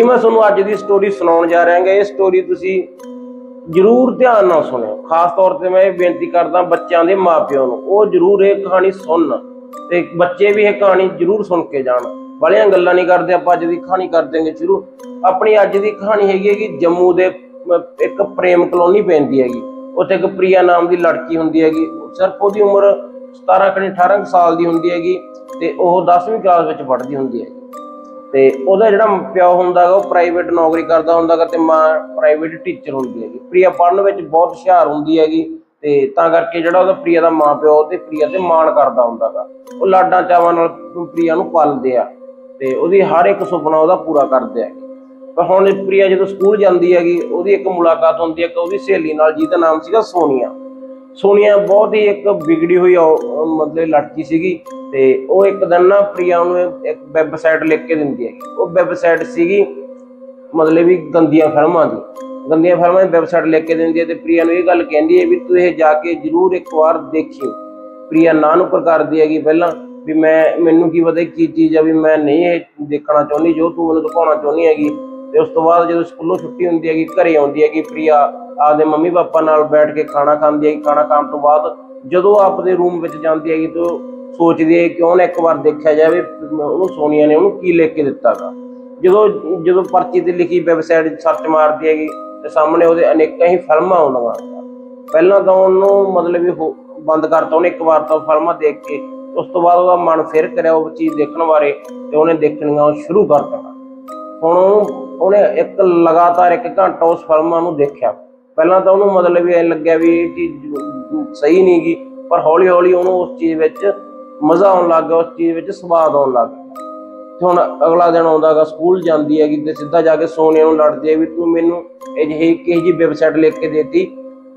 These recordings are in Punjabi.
ਜੀ, ਮੈਂ ਤੁਹਾਨੂੰ ਅੱਜ ਦੀ ਸਟੋਰੀ ਸੁਣਾਉਣ ਜਾ ਰਿਹਾ ਹਾਂ ਇਹ ਸਟੋਰੀ ਤੁਸੀਂ ਜਰੂਰ ਧਿਆਨ ਨਾਲ ਸੁਣਿਓ। ਖਾਸ ਤੌਰ ਤੇ ਮੈਂ ਇਹ ਬੇਨਤੀ ਕਰਦਾ ਬੱਚਿਆਂ ਦੇ ਮਾਪਿਆਂ ਨੂੰ, ਉਹ ਜਰੂਰ ਇਹ ਕਹਾਣੀ ਸੁਣਨ ਤੇ ਬੱਚੇ ਵੀ ਇਹ ਕਹਾਣੀ ਜਰੂਰ ਸੁਣ ਕੇ ਜਾਣ। ਵਾਲੀਆਂ ਗੱਲਾਂ ਨਹੀਂ ਕਰਦੇ, ਆਪਾਂ ਅੱਜ ਦੀ ਕਹਾਣੀ ਕਰ ਦਿਆਂਗੇ ਸ਼ੁਰੂ। ਆਪਣੀ ਅੱਜ ਦੀ ਕਹਾਣੀ ਹੈਗੀ ਹੈ ਕਿ ਜੰਮੂ ਦੇ ਇੱਕ ਪ੍ਰੇਮ ਕਲੋਨੀ ਪੈਂਦੀ ਹੈਗੀ। ਉੱਥੇ ਇੱਕ ਪ੍ਰਿਆ ਨਾਮ ਦੀ ਲੜਕੀ ਹੁੰਦੀ ਹੈਗੀ। ਸਿਰਫ ਉਹਦੀ ਉਮਰ 17 ਕਣੀ 18 ਸਾਲ ਦੀ ਹੁੰਦੀ ਹੈਗੀ ਤੇ ਉਹ 10ਵੀਂ ਕਲਾਸ ਵਿੱਚ ਪੜ੍ਹਦੀ ਹੁੰਦੀ ਹੈਗੀ। ਤੇ ਉਹਦਾ ਜਿਹੜਾ ਪਿਓ ਹੁੰਦਾ ਗਾ ਉਹ ਪ੍ਰਾਈਵੇਟ ਨੌਕਰੀ ਕਰਦਾ ਹੁੰਦਾ ਗਾ ਤੇ ਮਾਂ ਪ੍ਰਾਈਵੇਟ ਟੀਚਰ ਹੁੰਦੀ ਹੈਗੀ। ਪ੍ਰਿਆ ਪੜ੍ਹਨ ਵਿੱਚ ਬਹੁਤ ਹੁਸ਼ਿਆਰ ਹੁੰਦੀ ਹੈਗੀ ਤੇ ਤਾਂ ਕਰਕੇ ਜਿਹੜਾ ਉਹਦਾ ਪ੍ਰਿਆ ਦਾ ਮਾਂ ਪਿਓ ਤੇ ਪ੍ਰਿਆ ਤੇ ਮਾਣ ਕਰਦਾ ਹੁੰਦਾ ਗਾ ਉਹ ਲਾਡਾਂ ਚਾਵਾਂ ਨਾਲ ਪ੍ਰਿਆ ਨੂੰ ਪਾਲਦੇ ਆ ਤੇ ਉਹਦੀ ਹਰ ਇੱਕ ਸੁਪਨਾ ਉਹਦਾ ਪੂਰਾ ਕਰਦੇ ਆ। ਪਰ ਹੁਣ ਇਹ ਪ੍ਰਿਆ ਜਦੋਂ ਸਕੂਲ ਜਾਂਦੀ ਹੈਗੀ, ਉਹਦੀ ਇੱਕ ਮੁਲਾਕਾਤ ਹੁੰਦੀ ਹੈ ਕਿ ਉਹਦੀ ਸਹੇਲੀ ਨਾਲ, ਜਿਹਦਾ ਨਾਮ ਸੀਗਾ ਸੋਨੀਆ। ਸੋਨੀਆ ਬਹੁਤ ਹੀ ਇੱਕ ਵਿਗੜੀ ਹੋਈ ਔ- ਮਤਲਬ ਲੜਕੀ ਸੀਗੀ ਤੇ ਉਹ ਇੱਕ ਦਿਨ ਨਾ ਪ੍ਰਿਆ ਨੂੰ ਇੱਕ ਵੈਬਸਾਈਟ ਲਿਖ ਕੇ ਦਿੰਦੀ ਹੈਗੀ। ਉਹ ਵੈਬਸਾਈਟ ਸੀਗੀ ਮਤਲਬ ਵੀ ਗੰਦੀਆਂ ਫਿਲਮਾਂ ਦੀ। ਗੰਦੀਆਂ ਫਿਲਮਾਂ ਦੀ ਵੈਬਸਾਈਟ ਲਿਖ ਕੇ ਦਿੰਦੀ ਹੈ ਤੇ ਪ੍ਰਿਆ ਨੂੰ ਇਹ ਗੱਲ ਕਹਿੰਦੀ ਹੈ ਵੀ ਤੂੰ ਇਹ ਜਾ ਕੇ ਜ਼ਰੂਰ ਇੱਕ ਵਾਰ ਦੇਖੀ ਪ੍ਰਿਆ ਨਾ ਨੂੰ ਕਰਦੀ ਹੈਗੀ ਪਹਿਲਾਂ ਵੀ ਮੈਂ, ਮੈਨੂੰ ਕੀ ਪਤਾ ਕੀ ਚੀਜ਼ ਆ ਵੀ ਮੈਂ ਨਹੀਂ ਇਹ ਦੇਖਣਾ ਚਾਹੁੰਦੀ, ਜੋ ਤੂੰ ਮੈਨੂੰ ਦਿਖਾਉਣਾ ਚਾਹੁੰਦੀ ਹੈਗੀ। ਤੇ ਉਸ ਤੋਂ ਬਾਅਦ ਜਦੋਂ ਸਕੂਲੋਂ ਛੁੱਟੀ ਹੁੰਦੀ ਹੈਗੀ, ਘਰੇ ਆਉਂਦੀ ਹੈਗੀ, ਪ੍ਰਿਆ ਆਪਦੇ ਮੰਮੀ ਪਾਪਾ ਨਾਲ ਬੈਠ ਕੇ ਖਾਣਾ ਖਾਂਦੀ ਹੈਗੀ, ਖਾਣਾ ਖਾਣ ਤੋਂ ਬਾਅਦ ਜਦੋਂ ਆਪਦੇ ਰੂਮ ਵਿੱਚ ਜਾਂਦੀ ਹੈਗੀ, ਤਾਂ ਸੋਚਦੀ ਹੈ ਕਿਉਂ ਨਾ ਇੱਕ ਵਾਰ ਦੇਖਿਆ ਜਾਵੇ, ਉਹਨੂੰ ਸੋਨੀਆ ਨੇ ਉਹਨੂੰ ਕੀ ਲਿਖ ਕੇ ਦਿੱਤਾਗਾ। ਜਦੋਂ ਜਦੋਂ ਪਰਚੀ ਤੇ ਲਿਖੀ ਵੈਬਸਾਈਟ ਸਰਚ ਮਾਰਦੀ ਹੈਗੀ, ਤੇ ਸਾਹਮਣੇ ਉਹਦੇ ਅਨੇਕਾਂ ਹੀ ਫਿਲਮਾਂ ਆਉਂਦੀਆਂ। ਪਹਿਲਾਂ ਤਾਂ ਉਹਨੂੰ ਮਤਲਬ ਵੀ ਬੰਦ ਕਰਤਾ ਉਹਨੇ ਇੱਕ ਵਾਰ ਤਾਂ ਫਿਲਮਾਂ ਦੇਖ ਕੇ। ਉਸ ਤੋਂ ਬਾਅਦ ਉਹਦਾ ਮਨ ਫਿਰ ਕਰਿਆ ਉਹ ਚੀਜ਼ ਦੇਖਣ ਬਾਰੇ, ਤੇ ਉਹਨੇ ਦੇਖਣੀਆਂ ਸ਼ੁਰੂ ਕਰ ਦਿੱਤਾ। ਹੁਣ ਉਹਨੂੰ ਉਹਨੇ ਇੱਕ ਲਗਾਤਾਰ ਇੱਕ ਘੰਟਾ ਉਸ ਫਿਲਮਾਂ ਨੂੰ ਦੇਖਿਆ। ਪਹਿਲਾਂ ਤਾਂ ਉਹਨੂੰ ਮਤਲਬ ਵੀ ਐ ਲੱਗਿਆ ਵੀ ਇਹ ਚੀਜ਼ ਸਹੀ ਨਹੀਂ ਗੀ ਪਰ ਹੌਲੀ ਹੌਲੀ ਉਹਨੂੰ ਉਸ ਚੀਜ਼ ਵਿੱਚ ਮਜ਼ਾ ਆਉਣ ਲੱਗ ਗਿਆ, ਉਸ ਚੀਜ਼ ਵਿੱਚ ਸਵਾਦ ਆਉਣ ਲੱਗ ਗਿਆ। ਤੇ ਹੁਣ ਅਗਲਾ ਦਿਨ ਆਉਂਦਾਗਾ ਸਕੂਲ ਜਾਂਦੀ ਹੈਗੀ ਤੇ ਸਿੱਧਾ ਜਾ ਕੇ ਸੋਨੀਆ ਨੂੰ ਲੜਦੀ ਹੈ ਵੀ ਤੂੰ ਮੈਨੂੰ ਇਹ ਜਿਹੀ ਕਿਹੋ ਜੀ ਵੈਬਸਾਈਟ ਲਿਖ ਕੇ ਦੇਤੀ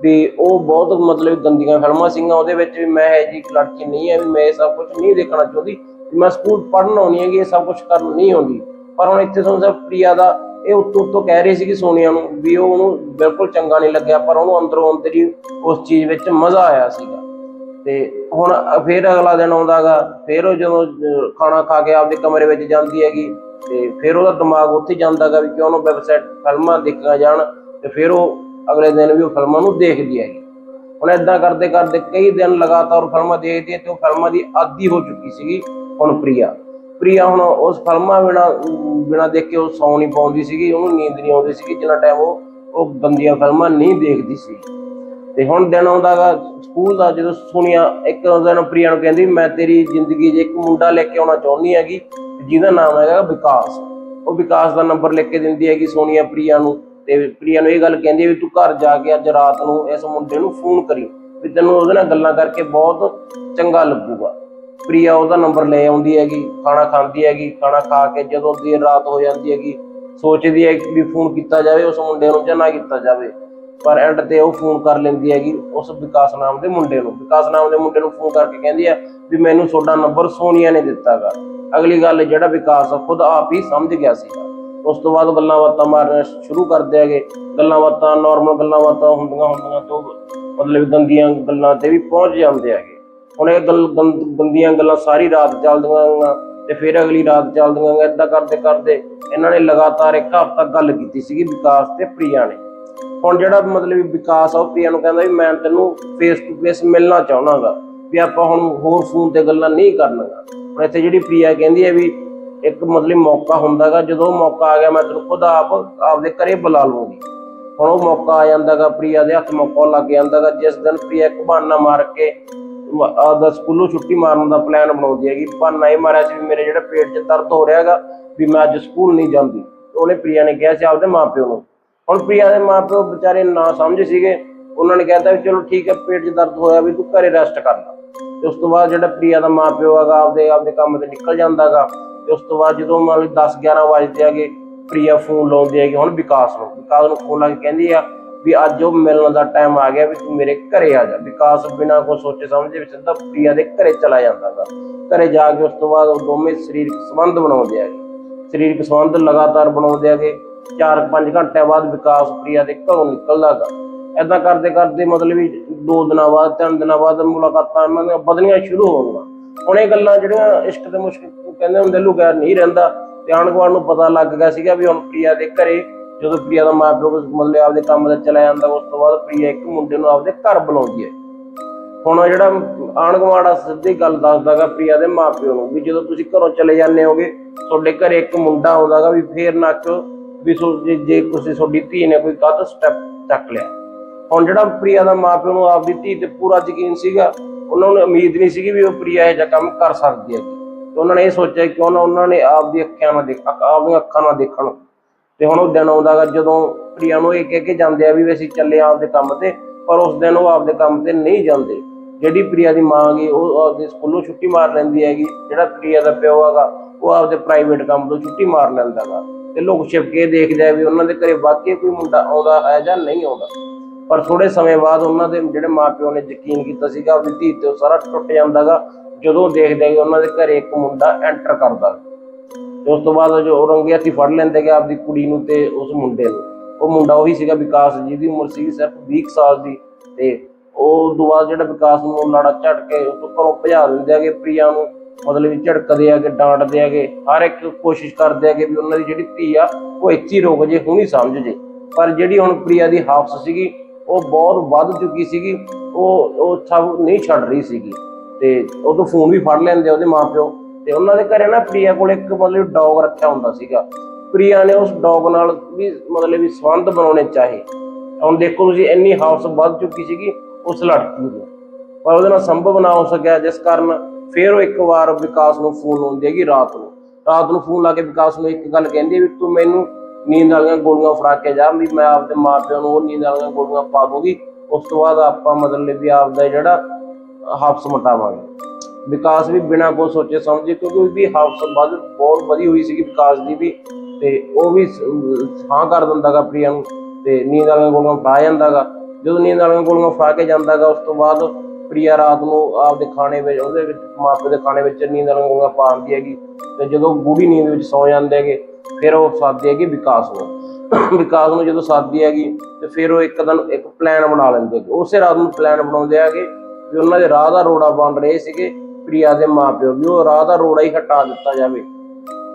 ਵੀ ਉਹ ਬਹੁਤ ਮਤਲਬ ਗੰਦੀਆਂ ਫਿਲਮਾਂ ਸੀਗੀਆਂ, ਉਹਦੇ ਵਿੱਚ ਵੀ ਮੈਂ ਇਹ ਜੀ ਲੜਕੀ ਨਹੀਂ ਹੈ, ਵੀ ਮੈਂ ਇਹ ਸਭ ਕੁਝ ਨਹੀਂ ਦੇਖਣਾ ਚਾਹੁੰਦੀ ਮੈਂ ਸਕੂਲ ਪੜ੍ਹਨ ਆਉਣੀ ਹੈਗੀ, ਇਹ ਸਭ ਕੁਝ ਕਰਨ ਨਹੀਂ ਆਉਂਦੀ। ਪਰ ਹੁਣ ਇੱਥੇ ਤੁਹਾਨੂੰ ਸਭ ਪ੍ਰਿਆ ਦਾ ਇਹ ਉੱਤੋਂ ਉੱਤੋਂ ਕਹਿ ਰਹੀ ਸੀ ਕਿ ਸੋਨੀਆ ਨੂੰ ਵੀ ਉਹ ਉਹਨੂੰ ਬਿਲਕੁਲ ਚੰਗਾ ਨਹੀਂ ਲੱਗਿਆ, ਪਰ ਉਹਨੂੰ ਅੰਦਰੋਂ ਅੰਦਰ ਹੀ ਉਸ ਚੀਜ਼ ਵਿੱਚ ਮਜ਼ਾ ਆਇਆ ਸੀਗਾ। ਤੇ ਹੁਣ ਫਿਰ ਅਗਲਾ ਦਿਨ ਆਉਂਦਾਗਾ, ਫਿਰ ਉਹ ਜਦੋਂ ਖਾਣਾ ਖਾ ਕੇ ਆਪਦੇ ਕਮਰੇ ਵਿੱਚ ਜਾਂਦੀ ਹੈਗੀ, ਤੇ ਫਿਰ ਉਹਦਾ ਦਿਮਾਗ ਉੱਥੇ ਜਾਂਦਾਗਾ ਵੀ ਕਿਉਂ ਨਾ ਵੈਬਸਾਈਟ ਫਿਲਮਾਂ ਦੇਖੀਆਂ ਜਾਣ, ਤੇ ਫਿਰ ਉਹ ਅਗਲੇ ਦਿਨ ਵੀ ਉਹ ਫਿਲਮਾਂ ਨੂੰ ਦੇਖਦੀ ਹੈਗੀ। ਹੁਣ ਇਦਾਂ ਕਰਦੇ ਕਰਦੇ ਕਈ ਦਿਨ ਲਗਾਤਾਰ ਉਹ ਫਿਲਮਾਂ ਦੇਖਦੀ ਤੇ ਉਹ ਫਿਲਮਾਂ ਦੀ ਆਦੀ ਹੋ ਚੁੱਕੀ ਸੀਗੀ ਹੁਣ ਪ੍ਰਿਆ। ਪ੍ਰਿਆ ਹੁਣ ਉਸ ਫਿਲਮਾਂ ਬਿਨਾ ਬਿਨਾ ਦੇਖ ਕੇ ਉਹ ਸੌਂ ਨਹੀਂ ਪਾਉਂਦੀ ਸੀਗੀ, ਉਹਨੂੰ ਨੀਂਦ ਨਹੀਂ ਆਉਂਦੀ ਸੀਗੀ, ਜਿੰਨਾ ਟਾਈਮ ਉਹ ਉਹ ਗੰਦੀਆਂ ਫਿਲਮਾਂ ਨਹੀਂ ਦੇਖਦੀ ਸੀ। ਤੇ ਹੁਣ ਦਿਨ ਆਉਂਦਾਗਾ ਸਕੂਲ ਦਾ, ਜਦੋਂ ਸੁਣਿਆ, ਇੱਕ ਦਿਨ ਪ੍ਰਿਆ ਨੂੰ ਕਹਿੰਦੀ, ਮੈਂ ਤੇਰੀ ਜ਼ਿੰਦਗੀ 'ਚ ਇੱਕ ਮੁੰਡਾ ਲੈ ਕੇ ਆਉਣਾ ਚਾਹੁੰਦੀ ਹੈਗੀ, ਜਿਹਦਾ ਨਾਮ ਹੈਗਾ ਵਿਕਾਸ। ਉਹ ਵਿਕਾਸ ਦਾ ਨੰਬਰ ਲਿਖ ਕੇ ਦਿੰਦੀ ਹੈਗੀ ਸੋਨੀਆ ਪ੍ਰਿਆ ਨੂੰ ਤੇ ਪ੍ਰਿਆ ਨੂੰ ਇਹ ਗੱਲ ਕਹਿੰਦੀ ਵੀ ਤੂੰ ਘਰ ਜਾ ਕੇ ਅੱਜ ਰਾਤ ਨੂੰ ਇਸ ਮੁੰਡੇ ਨੂੰ ਫੋਨ ਕਰੀ ਵੀ ਤੈਨੂੰ ਉਹਦੇ ਨਾਲ ਗੱਲਾਂ ਕਰਕੇ ਬਹੁਤ ਚੰਗਾ ਲੱਗੂਗਾ। ਪ੍ਰਿਆ ਉਹਦਾ ਨੰਬਰ ਲੈ ਆਉਂਦੀ ਹੈਗੀ, ਖਾਣਾ ਖਾਂਦੀ ਹੈਗੀ, ਖਾਣਾ ਖਾ ਕੇ ਜਦੋਂ ਦੇਰ ਰਾਤ ਹੋ ਜਾਂਦੀ ਹੈਗੀ, ਸੋਚਦੀ ਹੈ ਕਿ ਵੀ ਫੋਨ ਕੀਤਾ ਜਾਵੇ ਉਸ ਮੁੰਡੇ ਨੂੰ ਜਾਂ ਨਾ ਕੀਤਾ ਜਾਵੇ। ਪਰ ਐਂਡ ਤੇ ਉਹ ਫੋਨ ਕਰ ਲੈਂਦੀ ਹੈਗੀ ਉਸ ਵਿਕਾਸ ਨਾਮ ਦੇ ਮੁੰਡੇ ਨੂੰ। ਵਿਕਾਸ ਨਾਮ ਦੇ ਮੁੰਡੇ ਨੂੰ ਫੋਨ ਕਰਕੇ ਕਹਿੰਦੀ ਆ ਵੀ ਮੈਨੂੰ ਤੁਹਾਡਾ ਨੰਬਰ ਸੋਨੀਆ ਨੇ ਦਿੱਤਾਗਾ। ਅਗਲੀ ਗੱਲ ਜਿਹੜਾ ਵਿਕਾਸ ਆ, ਖੁਦ ਆਪ ਹੀ ਸਮਝ ਗਿਆ ਸੀਗਾ। ਉਸ ਤੋਂ ਬਾਅਦ ਗੱਲਾਂ ਬਾਤਾਂ ਮਾਰਨਾ ਸ਼ੁਰੂ ਕਰਦੇ ਹੈਗੇ। ਗੱਲਾਂ ਬਾਤਾਂ ਨਾਰਮਲ ਗੱਲਾਂ ਬਾਤਾਂ ਹੁੰਦੀਆਂ ਹੁੰਦੀਆਂ ਤੋਂ ਮਤਲਬ ਗੰਦੀਆਂ ਗੱਲਾਂ ਤੇ ਵੀ ਪਹੁੰਚ ਜਾਂਦੇ ਹੈਗੇ। ਹੁਣ ਇਹ ਗੱਲ ਗੰਦ- ਗੰਦੀਆਂ ਗੱਲਾਂ ਸਾਰੀ ਰਾਤ ਚੱਲਦੀਆਂ ਗੀਆਂ ਤੇ ਫਿਰ ਅਗਲੀ ਰਾਤ ਚੱਲਦੀਆਂ ਗੀਆਂ ਏਦਾਂ ਕਰਦੇ ਕਰਦੇ ਇਹਨਾਂ ਨੇ ਲਗਾਤਾਰ ਇੱਕ ਹਫ਼ਤਾ ਗੱਲ ਕੀਤੀ ਸੀਗੀ ਵਿਕਾਸ ਤੇ ਪ੍ਰਿਆ ਨੇ। ਹੁਣ ਜਿਹੜਾ ਮਤਲਬ ਵੀ ਵਿਕਾਸ ਆ ਉਹ ਪ੍ਰਿਆ ਨੂੰ ਕਹਿੰਦਾ ਵੀ ਮੈਂ ਤੈਨੂੰ ਫੇਸ ਟੂ ਫੇਸ ਮਿਲਣਾ ਚਾਹਣਾਗਾ ਵੀ ਆਪਾਂ ਹੁਣ ਹੋਰ ਫੋਨ ਤੇ ਗੱਲਾਂ ਨਹੀਂ ਕਰਨੀਆਂ। ਹੁਣ ਇੱਥੇ ਜਿਹੜੀ ਪ੍ਰਿਆ ਕਹਿੰਦੀ ਹੈ ਵੀ ਇੱਕ ਮਤਲਬ ਮੌਕਾ ਹੁੰਦਾਗਾ, ਜਦੋਂ ਮੌਕਾ ਆ ਗਿਆ ਮੈਂ ਤੈਨੂੰ ਖੁਦ ਆਪ ਆਪਦੇ ਘਰੇ ਬੁਲਾ ਲਵਾਂਗੀ ਹੁਣ ਉਹ ਮੌਕਾ ਆ ਜਾਂਦਾਗਾ, ਪ੍ਰਿਆ ਦੇ ਹੱਥ ਮੌਕਾ ਲੱਗ ਜਾਂਦਾਗਾ, ਜਿਸ ਦਿਨ ਪ੍ਰਿਆ ਇੱਕ ਬਹਾਨਾ ਮਾਰ ਕੇ ਮ- ਸਕੂਲੋਂ ਛੁੱਟੀ ਮਾਰਨ ਦਾ ਪਲਾਨ ਬਣਾਉਂਦੀ ਹੈਗੀ। ਬਹਾਨਾ ਇਹ ਮਾਰਿਆ ਸੀ ਵੀ ਮੇਰੇ ਜਿਹੜਾ ਪੇਟ 'ਚ ਦਰਦ ਹੋ ਰਿਹਾਗਾ ਵੀ ਮੈਂ ਅੱਜ ਸਕੂਲ ਨਹੀਂ ਜਾਂਦੀ। ਉਹਨੇ ਪ੍ਰਿਆ ਨੇ ਕਿਹਾ ਸੀ ਆਪਦੇ ਮਾਪਿਓ ਨੂੰ ਹੁਣ ਪ੍ਰਿਆ ਦੇ ਮਾਪਿਓ ਵਿਚਾਰੇ ਨਾ ਸਮਝ ਸੀਗੇ, ਉਹਨਾਂ ਨੇ ਕਹਿਤਾ ਵੀ ਚਲੋ ਠੀਕ ਹੈ, ਪੇਟ 'ਚ ਦਰਦ ਹੋਇਆ ਵੀ ਤੂੰ ਘਰੇ ਰੈਸਟ ਕਰ ਲੈ। ਤੇ ਉਸ ਤੋਂ ਬਾਅਦ ਜਿਹੜਾ ਪ੍ਰਿਆ ਦਾ ਮਾਪਿਓ ਹੈਗਾ, ਆਪਦੇ ਆਪਦੇ ਕੰਮ ਤੇ ਨਿਕਲ ਜਾਂਦਾਗਾ ਤੇ ਉਸ ਤੋਂ ਬਾਅਦ ਜਦੋਂ ਮੰਨ ਲਓ 10 11 ਵਜਦੇ ਹੈਗੇ, ਪ੍ਰਿਆ ਫੋਨ ਲਾਉਂਦੀ ਹੈਗੀ, ਹੁਣ ਵਿਕਾਸ ਨੂੰ ਵਿਕਾਸ ਨੂੰ ਫੋਨ ਲਾ ਕੇ ਕਹਿੰਦੀ ਆ ਵੀ ਅੱਜ ਉਹ ਮਿਲਣ ਦਾ ਟਾਈਮ ਆ ਗਿਆ ਵੀ ਤੂੰ ਮੇਰੇ ਘਰੇ ਆ ਜਾ। ਵਿਕਾਸ ਬਿਨਾਂ ਕੋਈ ਸੋਚੇ ਸਮਝੇ ਵੀ ਸਿੱਧਾ ਪ੍ਰਿਆ ਦੇ ਘਰੇ ਚਲਾ ਜਾਂਦਾਗਾ ਘਰੇ ਜਾ ਕੇ ਉਸ ਤੋਂ ਬਾਅਦ ਉਹ ਦੋਵੇਂ ਸਰੀਰਕ ਸੰਬੰਧ ਬਣਾਉਂਦੇ ਹੈਗੇ। ਸਰੀਰਕ ਸੰਬੰਧ ਲਗਾਤਾਰ ਬਣਾਉਂਦੇ ਹੈਗੇ। 4-5 ਘੰਟਿਆਂ ਬਾਅਦ ਵਿਕਾਸ ਪ੍ਰਿਆ ਦੇ ਘਰੋਂ ਨਿਕਲਦਾਗਾ। ਐਦਾਂ ਕਰਦੇ ਕਰਦੇ ਮਤਲਬ ਵੀ ਦੋ ਦਿਨਾਂ ਬਾਅਦ, ਤਿੰਨ ਦਿਨਾਂ ਬਾਅਦ ਮੁਲਾਕਾਤਾਂ ਇਹਨਾਂ ਦੀਆਂ ਵਧਣੀਆਂ ਸ਼ੁਰੂ ਹੋ ਗਈਆਂ। ਹੁਣ ਇਹ ਗੱਲਾਂ ਜਿਹੜੀਆਂ ਇਸ਼ਕ ਤੇ ਮੁਸ਼ਕ ਕਹਿੰਦੇ ਹੁੰਦੇ ਲੁਕਿਆ ਨਹੀਂ ਰਹਿੰਦਾ। ਤੇ ਆਂਢ ਗੁਆਂਢ ਨੂੰ ਪਤਾ ਲੱਗ ਗਿਆ ਸੀਗਾ ਵੀ ਹੁਣ ਪ੍ਰਿਆ ਦੇ ਘਰੇ, ਜਦੋਂ ਪ੍ਰਿਆ ਦਾ ਮਾਪਿਓ ਮਤਲਬ ਆਪਦੇ ਕੰਮ ਤੇ ਚਲਾ ਜਾਂਦਾ, ਉਸ ਤੋਂ ਬਾਅਦ ਪ੍ਰਿਆ ਇੱਕ ਮੁੰਡੇ ਨੂੰ ਆਪਦੇ ਘਰ ਬੁਲਾਉਂਦੀ ਹੈ। ਹੁਣ ਜਿਹੜਾ ਆਣ ਗੁਆਂਢ ਸਿੱਧੀ ਗੱਲ ਦੱਸਦਾਗਾ ਪ੍ਰਿਆ ਦੇ ਮਾਪਿਓ ਨੂੰ ਵੀ ਜਦੋਂ ਤੁਸੀਂ ਘਰੋਂ ਚਲੇ ਜਾਂਦੇ ਹੋਗੇ, ਤੁਹਾਡੇ ਘਰੇ ਇੱਕ ਮੁੰਡਾ ਆਉਂਦਾਗਾ ਵੀ ਫੇਰ ਨੱਕ ਵੀ ਸੋ- ਜੇ ਜੇ ਤੁਸੀਂ ਤੁਹਾਡੀ ਧੀ ਨੇ ਕੋਈ ਗਲਤ ਸਟੈਪ ਚੱਕ ਲਿਆ। ਹੁਣ ਜਿਹੜਾ ਪ੍ਰਿਆ ਦਾ ਮਾਪਿਓ ਨੂੰ ਆਪਦੀ ਧੀ ਤੇ ਪੂਰਾ ਯਕੀਨ ਸੀਗਾ, ਉਹਨਾਂ ਨੂੰ ਉਮੀਦ ਨਹੀਂ ਸੀਗੀ ਵੀ ਉਹ ਪ੍ਰਿਆ ਇਹ ਜਿਹਾ ਕੰਮ ਕਰ ਸਕਦੀ ਹੈ ਤੇ ਉਹਨਾਂ ਨੇ ਇਹ ਸੋਚਿਆ ਕਿਉਂ ਨਾ ਉਹਨਾਂ ਨੇ ਆਪਦੀ ਅੱਖਾਂ ਨਾਲ ਦੇਖ ਆਪਦੀਆਂ ਅੱਖਾਂ ਨਾਲ ਦੇਖਣ। ਤੇ ਹੁਣ ਉਹ ਦਿਨ ਆਉਂਦਾਗਾ ਜਦੋਂ ਪ੍ਰਿਆ ਨੂੰ ਇਹ ਕਹਿ ਕੇ ਜਾਂਦੇ ਆ ਵੀ ਅਸੀਂ ਚੱਲੇ ਆਪਦੇ ਕੰਮ ਤੇ, ਪਰ ਉਸ ਦਿਨ ਉਹ ਆਪਦੇ ਕੰਮ ਤੇ ਨਹੀਂ ਜਾਂਦੇ। ਜਿਹੜੀ ਪ੍ਰਿਆ ਦੀ ਮਾਂ ਗਈ ਉਹ ਆਪਦੇ ਸਕੂਲੋਂ ਛੁੱਟੀ ਮਾਰ ਲੈਂਦੀ ਹੈਗੀ। ਜਿਹੜਾ ਪ੍ਰਿਆ ਦਾ ਪਿਓ ਹੈਗਾ, ਉਹ ਆਪਦੇ ਪ੍ਰਾਈਵੇਟ ਕੰਮ ਤੋਂ ਛੁੱਟੀ ਮਾਰ ਲੈਂਦਾਗਾ ਤੇ ਲੋਕ ਛਿਪ ਕੇ ਦੇਖਦੇ ਆ ਵੀ ਉਹਨਾਂ ਦੇ ਘਰੇ ਵਾਕਈ ਕੋਈ ਮੁੰਡਾ ਆਉਂਦਾ ਹੈ ਜਾਂ ਨਹੀਂ ਆਉਂਦਾ। ਪਰ ਥੋੜੇ ਸਮੇਂ ਬਾਅਦ ਉਹਨਾਂ ਦੇ ਜਿਹੜੇ ਮਾਪਿਓ ਨੇ ਯਕੀਨ ਕੀਤਾ ਸੀਗਾ ਵੀ ਧੀ ਤੇ ਉਹ ਸਾਰਾ ਟੁੱਟ ਜਾਂਦਾਗਾ ਜਦੋਂ ਦੇਖਦੇ ਆ ਉਹਨਾਂ ਦੇ ਘਰੇ ਇੱਕ ਮੁੰਡਾ ਐਂਟਰ ਕਰਦਾ। ਤੇ ਉਸ ਤੋਂ ਬਾਅਦ ਜੋ ਰੰਗੇ ਹੱਥੀ ਫੜ ਲੈਂਦੇ ਕਿ ਆਪਦੀ ਕੁੜੀ ਨੂੰ ਤੇ ਉਸ ਮੁੰਡੇ ਨੂੰ। ਉਹ ਮੁੰਡਾ ਉਹੀ ਸੀਗਾ ਵਿਕਾਸ ਜਿਹਦੀ ਉਮਰ ਸੀ ਸਿਰਫ 20 ਕੁ ਸਾਲ ਦੀ। ਤੇ ਉਹ ਤੋਂ ਬਾਅਦ ਜਿਹੜਾ ਵਿਕਾਸ ਨੂੰ ਲਾੜਾ ਝਟ ਕੇ ਉਸ ਤੋਂ ਘਰੋਂ ਭਜਾ ਦਿੰਦੇ ਆਗੇ ਪ੍ਰਿਆ ਨੂੰ। ਮਤਲਬ ਵੀ ਝੜਕਦੇ ਆਗੇ ਡਾਂਟਦੇ ਆਗੇ ਹਰ ਇੱਕ ਕੋਸ਼ਿਸ਼ ਕਰਦੇ ਆਗੇ ਵੀ ਉਹਨਾਂ ਦੀ ਜਿਹੜੀ ਧੀ ਆ, ਉਹ ਇੱਥੇ ਰੁਕ ਜੇ, ਹੁਣੀ ਸਮਝ ਜੇ। ਪਰ ਜਿਹੜੀ ਹੁਣ ਪ੍ਰਿਆ ਦੀ ਹਾਫਸ ਸੀਗੀ, ਉਹ ਬਹੁਤ ਵੱਧ ਚੁੱਕੀ ਸੀਗੀ, ਉਹ ਉਹ ਸਭ ਨਹੀਂ ਛੱਡ ਰਹੀ ਸੀਗੀ। ਤੇ ਉਹ ਤੋਂ ਫੋਨ ਵੀ ਫੜ ਲੈਂਦੇ ਉਹਦੇ ਮਾਪਿਓ। ਤੇ ਉਹਨਾਂ ਦੇ ਘਰੇ ਨਾ ਪ੍ਰਿਆ ਕੋਲ ਇੱਕ ਮਤਲਬ ਡੌਗ ਰੱਖਿਆ ਹੁੰਦਾ ਸੀਗਾ। ਪ੍ਰਿਆ ਨੇ ਉਸ ਡੌਗ ਨਾਲ ਵੀ ਮਤਲਬ ਵੀ ਸੰਬੰਧ ਬਣਾਉਣੇ ਚਾਹੇ। ਹੁਣ ਦੇਖੋ ਤੁਸੀਂ, ਇੰਨੀ ਹਾਊਸ ਵੱਧ ਚੁੱਕੀ ਸੀਗੀ, ਉਸ ਲੜਕੀ ਦੀ। ਪਰ ਉਹਦੇ ਨਾਲ ਸੰਭਵ ਨਾ ਹੋ ਸਕਿਆ, ਜਿਸ ਕਾਰਨ ਫਿਰ ਉਹ ਇੱਕ ਵਾਰ ਵਿਕਾਸ ਨੂੰ ਫੋਨ ਲਾਉਂਦੀ ਹੈਗੀ ਰਾਤ ਨੂੰ। ਰਾਤ ਨੂੰ ਫੋਨ ਲਾ ਕੇ ਵਿਕਾਸ ਨੂੰ ਇੱਕ ਗੱਲ ਕਹਿੰਦੀ ਵੀ ਤੂੰ ਮੈਨੂੰ ਨੀਂਦ ਵਾਲੀਆਂ ਗੋਲੀਆਂ ਫੜਾ ਕੇ ਜਾ, ਵੀ ਮੈਂ ਆਪਦੇ ਮਾਪਿਆਂ ਨੂੰ ਉਹ ਨੀਂਦ ਵਾਲੀਆਂ ਗੋਲੀਆਂ ਪਾ ਦੂੰਗੀ। ਉਸ ਤੋਂ ਬਾਅਦ ਆਪਾਂ ਮਤਲਬ ਵੀ ਆਪਦਾ ਜਿਹੜਾ ਹਾਫਸ ਮਟਾਵਾਂਗੇ। ਵਿਕਾਸ ਵੀ ਬਿਨਾਂ ਕੋਈ ਸੋਚੇ ਸਮਝੇ, ਕਿਉਂਕਿ ਉਹਦੀ ਹਾਫਸ ਵੱਧ ਬਹੁਤ ਵਧੀ ਹੋਈ ਸੀਗੀ ਵਿਕਾਸ ਦੀ ਵੀ, ਤੇ ਉਹ ਵੀ ਸ- ਹਾਂ ਕਰ ਦਿੰਦਾਗਾ ਪ੍ਰਿਆ ਨੂੰ, ਤੇ ਨੀਂਦ ਵਾਲੀਆਂ ਗੋਲੀਆਂ ਫੜਾ ਜਾਂਦਾਗਾ। ਜਦੋਂ ਨੀਂਦ ਵਾਲੀਆਂ ਗੋਲੀਆਂ ਫੜਾ ਕੇ ਜਾਂਦਾਗਾ, ਉਸ ਤੋਂ ਬਾਅਦ ਪ੍ਰਿਆ ਰਾਤ ਨੂੰ ਆਪਦੇ ਖਾਣੇ ਵਿੱਚ, ਉਹਦੇ ਵਿੱਚ, ਮਾਪੇ ਦੇ ਖਾਣੇ ਵਿੱਚ ਨੀਂਦ ਵਾਲੀਆਂ ਪਾਉਂਦੀ ਹੈਗੀ ਤੇ ਜਦੋਂ ਗੂੜੀ ਨੀਂਦ ਵਿੱਚ ਸੌ ਜਾਂਦੇ ਹੈਗੇ, ਫਿਰ ਉਹ ਸਾਦੀ ਹੈਗੀ ਵਿਕਾਸ ਨੂੰ। ਵਿਕਾਸ ਨੂੰ ਜਦੋਂ ਸਾਦੀ ਹੈਗੀ, ਤੇ ਫਿਰ ਉਹ ਇੱਕ ਦਿਨ ਇੱਕ ਪਲਾਨ ਬਣਾ ਲੈਂਦੇ ਉਸੇ ਰਾਤ ਨੂੰ ਪਲਾਨ ਬਣਾਉਂਦੇ ਹੈਗੇ ਵੀ ਉਹਨਾਂ ਦੇ ਰਾਹ ਦਾ ਰੋੜਾ ਬਣ ਰਹੇ ਸੀਗੇ ਪ੍ਰਿਆ ਦੇ ਮਾਪਿਓ ਵੀ। ਉਹ ਰਾਹ ਦਾ ਰੋੜਾ ਹੀ ਹਟਾ ਦਿੱਤਾ ਜਾਵੇ।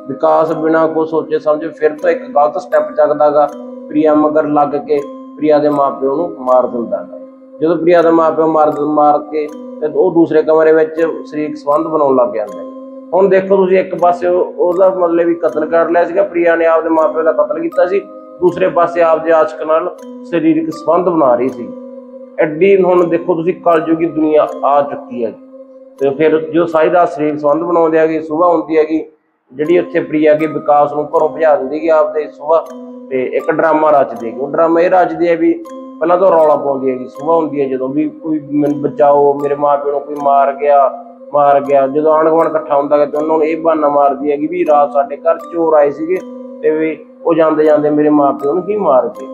ਵਿਕਾਸ ਬਿਨਾਂ ਕੋ ਸੋਚੇ ਸਮਝੇ ਫਿਰ ਤੋਂ ਇੱਕ ਗਲਤ ਸਟੈਪ ਚੱਕਦਾਗਾ ਪ੍ਰਿਆ ਮਗਰ ਲੱਗ ਕੇ ਪ੍ਰਿਆ ਦੇ ਮਾਪਿਓ ਨੂੰ ਮਾਰ ਦਿੰਦਾ ਗਾ। ਜਦੋਂ ਪ੍ਰਿਆ ਦੇ ਮਾਪਿਓ ਮਾਰ ਮਾਰ ਕੇ ਤੇ ਉਹ ਦੂਸਰੇ ਕਮਰੇ ਵਿੱਚ ਸਰੀਰਕ ਸੰਬੰਧ ਬਣਾਉਣ ਲੱਗ ਜਾਂਦੇ ਹੁਣ ਦੇਖੋ ਤੁਸੀਂ ਇੱਕ ਪਾਸੇ ਉਹਦਾ ਮਤਲਬ ਵੀ ਕਤਲ ਕਰ ਲਿਆ ਸੀਗਾ, ਪ੍ਰਿਆ ਨੇ ਆਪਦੇ ਮਾਪਿਓ ਦਾ ਕਤਲ ਕੀਤਾ ਸੀ। ਦੂਸਰੇ ਪਾਸੇ ਆਪਦੇ ਆਸ਼ਕ ਨਾਲ ਸਰੀਰਕ ਸੰਬੰਧ ਬਣਾ ਰਹੀ ਸੀ। ਐਡੀ ਹੁਣ ਦੇਖੋ ਤੁਸੀਂ ਕਲਯੁਗੀ ਦੁਨੀਆ ਆ ਚੁੱਕੀ ਹੈ। ਤੇ ਫਿਰ ਜੋ ਸਾਈ ਦਾ ਸਰੀਰ ਸੰਬੰਧ ਬਣਾਉਂਦੇ ਹੈਗੇ ਸਵੇਰ ਹੁੰਦੀ ਹੈਗੀ, ਜਿਹੜੀ ਉੱਥੇ ਪ੍ਰਿਆ ਕੇ ਵਿਕਾਸ ਨੂੰ ਘਰੋਂ ਭਜਾ ਦਿੰਦੀ ਕਿ ਆਪਦੇ ਸਵੇਰ ਤੇ ਇੱਕ ਡਰਾਮਾ ਰਚਦੇ ਉਹ ਡਰਾਮਾ ਇਹ ਰਚਦੇ ਆ ਵੀ ਪਹਿਲਾਂ ਤਾਂ ਰੌਲਾ ਪਾਉਂਦੀ ਹੈਗੀ ਸੁਬਾਹ ਹੁੰਦੀ ਹੈ ਜਦੋਂ ਵੀ ਕੋਈ ਮੈਨੂੰ ਬਚਾਓ, ਮੇਰੇ ਮਾਪਿਆਂ ਨੂੰ ਕੋਈ ਮਾਰ ਗਿਆ ਮਾਰ ਗਿਆ, ਜਦੋਂ ਆਣ ਗੁਆਂਢ ਇਕੱਠਾ ਹੁੰਦਾ ਹੈ ਤੇ ਉਹਨਾਂ ਨੂੰ ਇਹ ਬਹਾਨਾ ਮਾਰਦੀ ਹੈਗੀ ਵੀ ਰਾਤ ਸਾਡੇ ਘਰ ਚੋਰ ਆਏ ਸੀਗੇ ਤੇ ਵੀ ਉਹ ਜਾਂਦੇ ਜਾਂਦੇ ਮੇਰੇ ਮਾਪਿਆਂ ਨੂੰ ਹੀ ਮਾਰ ਗਏ।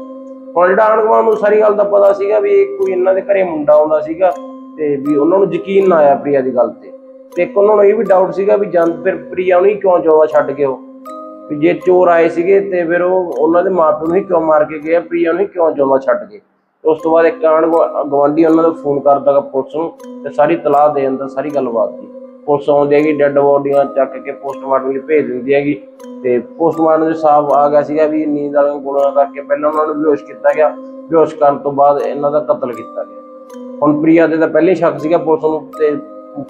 ਹੁਣ ਜਿਹੜਾ ਆਣ ਗੁਆਂਢ ਨੂੰ ਸਾਰੀ ਗੱਲ ਦਾ ਪਤਾ ਸੀਗਾ ਵੀ ਕੋਈ ਇਹਨਾਂ ਦੇ ਘਰੇ ਮੁੰਡਾ ਆਉਂਦਾ ਸੀਗਾ ਤੇ ਵੀ ਉਹਨਾਂ ਨੂੰ ਯਕੀਨ ਨਾ ਆਇਆ ਪ੍ਰਿਆ ਦੀ ਗੱਲ ਤੇ। ਤੇ ਇੱਕ ਉਹਨਾਂ ਨੂੰ ਇਹ ਵੀ ਡਾਊਟ ਸੀਗਾ ਵੀ ਜੰਦ ਫਿਰ ਪ੍ਰਿਆ ਨੂੰ ਹੀ ਕਿਉਂ ਜਾਵਾ ਛੱਡ ਕੇ ਉਹ? ਵੀ ਜੇ ਚੋਰ ਆਏ ਸੀਗੇ ਤੇ ਫਿਰ ਉਹ ਉਹਨਾਂ ਦੇ ਮਾਪਿਆਂ ਨੂੰ ਹੀ ਕਿਉਂ ਮਾਰ ਕੇ ਗਏ ਪ੍ਰਿਆ ਨੂੰ ਹੀ ਕਿਉਂ ਜਾਵਾ ਛੱਡ ਕੇ ਉਸ ਤੋਂ ਬਾਅਦ ਇੱਕ ਆਂਢ ਗੁਆ- ਗਵਾਂਢੀ ਉਹਨਾਂ ਦਾ ਫੋਨ ਕਰਦਾਗਾ ਪੁਲਿਸ ਨੂੰ ਤੇ ਸਾਰੀ ਤਲਾਹ ਦੇ ਦਿੰਦਾ ਸਾਰੀ ਗੱਲਬਾਤ ਦੀ। ਪੁਲਿਸ ਆਉਂਦੀ ਹੈਗੀ, ਡੈੱਡ ਬੋਡੀਆਂ ਚੱਕ ਕੇ ਪੋਸਟਮਾਰਟਮ ਲਈ ਭੇਜ ਦਿੰਦੀ ਹੈਗੀ ਤੇ ਪੋਸਟਮਾਰਟਮ ਦੇ ਸਾਹਬ ਆ ਗਿਆ ਸੀਗਾ ਵੀ ਨੀਂਦ ਵਾਲੀਆਂ ਗੋਲੀਆਂ ਕਰਕੇ ਪਹਿਲਾਂ ਉਹਨਾਂ ਨੂੰ ਬੇਹੋਸ਼ ਕੀਤਾ ਗਿਆ। ਬੇਹੋਸ਼ ਕਰਨ ਤੋਂ ਬਾਅਦ ਇਹਨਾਂ ਦਾ ਕਤਲ ਕੀਤਾ ਗਿਆ। ਹੁਣ ਪ੍ਰਿਆ ਦੇ ਤਾਂ ਪਹਿਲੇ ਸ਼ੱਕ ਸੀਗਾ ਪੁਲਿਸ ਨੂੰ ਤੇ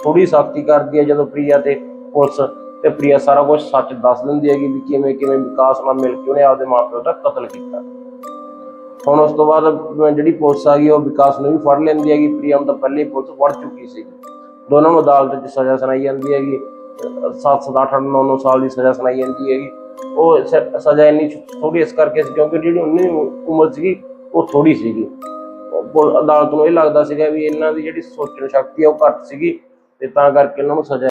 ਥੋੜੀ ਸਖਤੀ ਕਰਦੀ ਹੈ ਜਦੋਂ ਪ੍ਰਿਆ ਤੇ ਪੁਲਿਸ ਤੇ ਪ੍ਰਿਆ ਸਾਰਾ ਕੁਝ ਸੱਚ ਦੱਸ ਦਿੰਦੀ ਹੈਗੀ ਵੀ ਕਿਵੇਂ ਕਿਵੇਂ ਵਿਕਾਸ ਨਾਲ ਮਿਲ ਕੇ ਉਹਨੇ ਆਪਦੇ ਮਾਪਿਓ ਦਾ ਕਤਲ ਕੀਤਾ। ਹੁਣ ਉਸ ਤੋਂ ਬਾਅਦ ਜਿਹੜੀ ਪੁਲਿਸ ਆ ਗਈ, ਉਹ ਵਿਕਾਸ ਨੂੰ ਵੀ ਫੜ ਲੈਂਦੀ ਹੈਗੀ। ਪ੍ਰਿਆ ਨੂੰ ਤਾਂ ਪਹਿਲੇ ਹੀ ਪੁਲਿਸ ਫੜ ਚੁੱਕੀ ਸੀ। ਦੋਨਾਂ ਨੂੰ ਅਦਾਲਤ 'ਚ ਸਜ਼ਾ ਸੁਣਾਈ ਜਾਂਦੀ ਹੈਗੀ। 7 7 8 9 9 ਸਾਲ ਦੀ ਸਜ਼ਾ ਸੁਣਾਈ ਜਾਂਦੀ ਹੈਗੀ। ਉਹ ਸਜ਼ਾ ਇੰਨੀ ਥੋੜੀ ਇਸ ਕਰਕੇ ਸੀ ਕਿਉਂਕਿ ਜਿਹੜੀ ਉਹਨੀ ਉਮਰ ਸੀਗੀ, ਉਹ ਥੋੜੀ ਸੀਗੀ। ਅਦਾਲਤ ਨੂੰ ਇਹ ਲੱਗਦਾ ਸੀਗਾ ਵੀ ਇਹਨਾਂ ਦੀ ਜਿਹੜੀ ਸੋਚਣ ਸ਼ਕਤੀ ਆ, ਉਹ ਘੱਟ ਸੀਗੀ ਤੇ ਤਾਂ ਕਰਕੇ ਇਹਨਾਂ ਨੂੰ ਸਜ਼ਾ